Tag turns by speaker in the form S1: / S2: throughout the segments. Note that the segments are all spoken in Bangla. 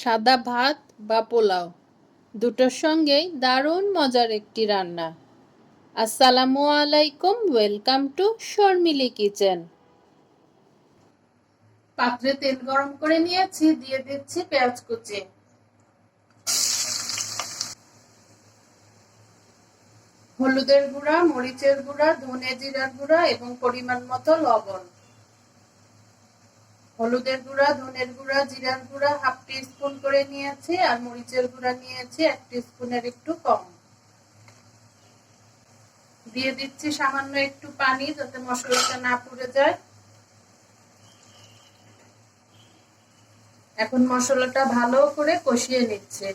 S1: সাদা ভাত বা পোলাও। দুটোর সঙ্গেই দারুণ মজার একটি রান্না। আসসালামু আলাইকুম, ওয়েলকাম টু শর্মিলি কিচেন। পাত্রে তেল গরম করে নিয়েছি, দিয়ে দিচ্ছি পেঁয়াজ কুচি। হলুদের গুঁড়া, মরিচের গুঁড়া, ধনে জিরার গুঁড়া এবং পরিমাণ মতো লবণ। হলুদের গুঁড়া, ধনের গুঁড়া, জিরার গুঁড়া হাফ টি স্পুন করে নিয়েছি আর মরিচের গুঁড়া নিয়েছি এক টি স্পুনের একটু কম। দিয়ে দিচ্ছি সামান্য একটু পানি যাতে মশলাটা না পুড়ে যায়। এখন মশলাটা ভালো করে কষিয়ে নিচ্ছে।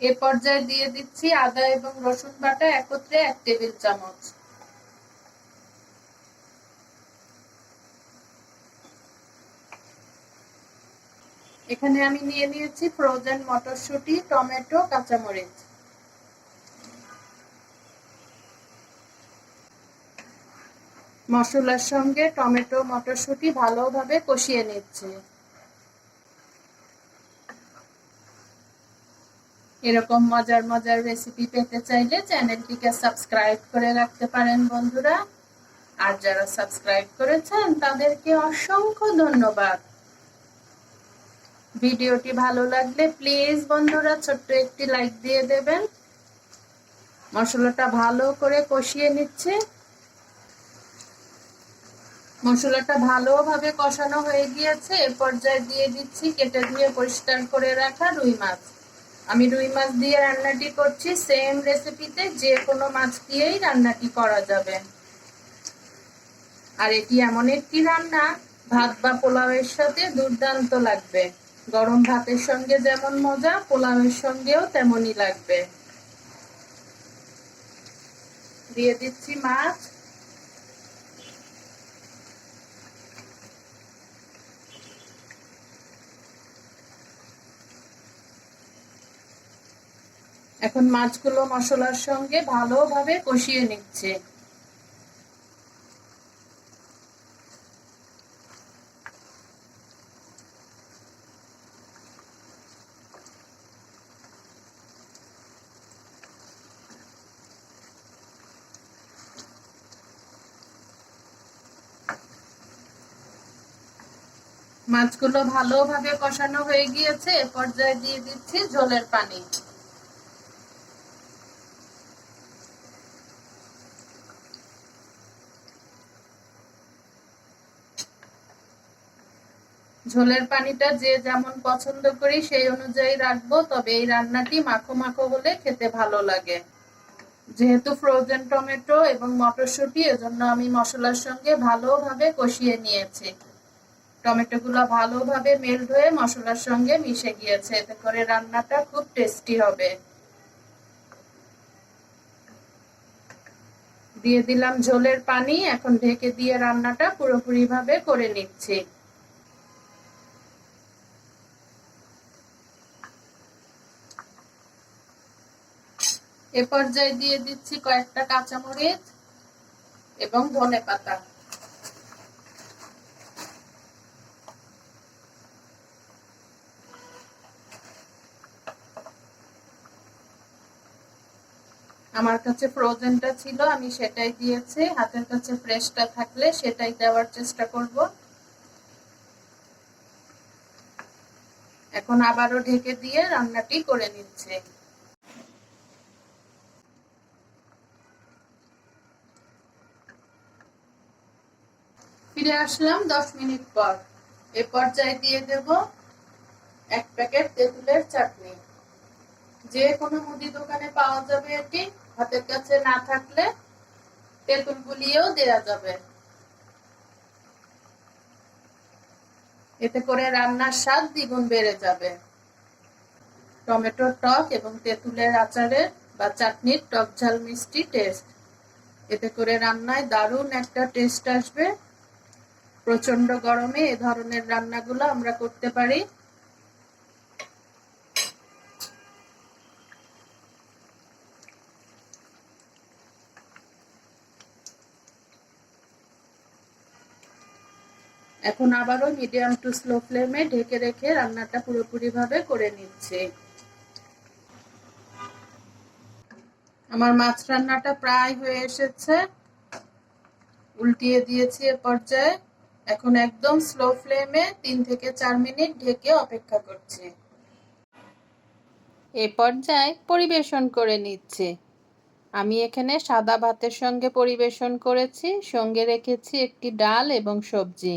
S1: এ পর্যায়ে দিয়ে দিচ্ছি আদা এবং রসুন বাটা একত্রে এক টেবিল চামচ। এখানে আমি নিয়ে নিয়েছি ফ্রোজেন মটরশুঁটি, টমেটো, কাঁচামরিচ। মশলার সঙ্গে টমেটো, মটরশুঁটি ভালোভাবে কষিয়ে নিচ্ছে। এরকম মজার মজার রেসিপি পেতে চাইলে চ্যানেলটিকে সাবস্ক্রাইব করে রাখতে পারেন বন্ধুরা। আর যারা সাবস্ক্রাইব করেছেন, তাদেরকে অসংখ্য ধন্যবাদ। ভিডিওটি ভালো লাগলে প্লিজ বন্ধুরা ছোট্ট একটি লাইক দিয়ে দেবেন। মশলাটা ভালো করে কষিয়ে নিচ্ছে। মশলাটা ভালোভাবে কষানো হয়ে গিয়েছে। এ পর্যায়ে দিয়ে দিচ্ছি কেটে ধুয়ে পরিষ্কার করে রাখা রুই মাছ। আমি রুই মাছ দিয়ে রান্নাটি করছি সেম রেসিপিতে যে কোনো মাছ দিয়েই রান্নাটি করা যাবে। আর এটি এমন একটি রান্না, ভাত বা পোলাওয়ের সাথে দুর্দান্ত লাগবে। গরম ভাতের সঙ্গে যেমন মজা, পোলাওয়ের সঙ্গেও তেমনই লাগবে। দিয়ে দিচ্ছি মাছ। এখন মাছগুলো মশলার সঙ্গে ভালোভাবে কষিয়ে নিচ্ছে। মাছগুলো ভালোভাবে কষানো হয়ে গিয়েছে, এ পর্যায়ে দিয়ে দিচ্ছি ঝোলের পানি। ঝোলের পানিটা যে যেমন পছন্দ করি সেই অনুযায়ী রাখব, তবে এই রান্নাটি মাখো মাখো হলে খেতে ভালো লাগে। যেহেতু ফ্রোজেন টমেটো এবং মটরশুঁটি, এজন্য আমি মশলার সঙ্গে ভালোভাবে কষিয়ে নিয়েছি। টমেটোগুলো ভালোভাবে মেল্ট হয়ে মশলার সঙ্গে মিশে গিয়েছে। এতে করে রান্নাটা খুব টেস্টি হবে। দিয়ে দিলাম ঝোলের পানি। এখন ঢেকে দিয়ে রান্নাটা পুরোপুরি ভাবে করে নিচ্ছি। এ পর্যায়ে দিয়ে দিচ্ছি কয়েকটা কাঁচামরিচ এবং ধনে পাতা আমার কাছে ফ্রোজেনটা ছিল, আমি সেটাই দিয়েছি। হাতের কাছে ফ্রেশটা থাকলে সেটাই দেওয়ার চেষ্টা করব। এখন আবারও ঢেকে দিয়ে রান্নাটি করে নিচ্ছে। ফিরে আসলাম দশ মিনিট পর। এ পর্যায়ে দিয়ে দেব এক প্যাকেট তেঁতুলের চাটনি। যে কোনো মুদি দোকানে পাওয়া যাবে এটি। হাতের কাছে না থাকলে তেঁতুল গুলিয়েও দেওয়া যাবে। এতে করে রান্নার স্বাদ দ্বিগুণ বেড়ে যাবে। টমেটোর টক এবং তেঁতুলের আচারের বা চাটনির টক ঝাল মিষ্টি টেস্ট। এতে করে রান্নায় দারুণ একটা টেস্ট আসবে। প্রচণ্ড গরমে এ ধরনের রান্নাগুলো আমরা করতে পারি। এখন আবারও মিডিয়াম টু স্লো ফ্লেমে ঢেকে রেখে রান্নাটা পুরোপুরিভাবে করে নিচ্ছে। আমার মাছ রান্নাটা প্রায় হয়ে এসেছে। উল্টিয়ে দিয়েছি এ পর্যায়ে। এখন একদম স্লো ফ্লেমে তিন থেকে চার মিনিট ঢেকে অপেক্ষা করছি। এ পর্যায়ে পরিবেশন করে নিচ্ছে। আমি এখানে সাদা ভাতের সঙ্গে পরিবেশন করেছি, সঙ্গে রেখেছি একটি ডাল এবং সবজি।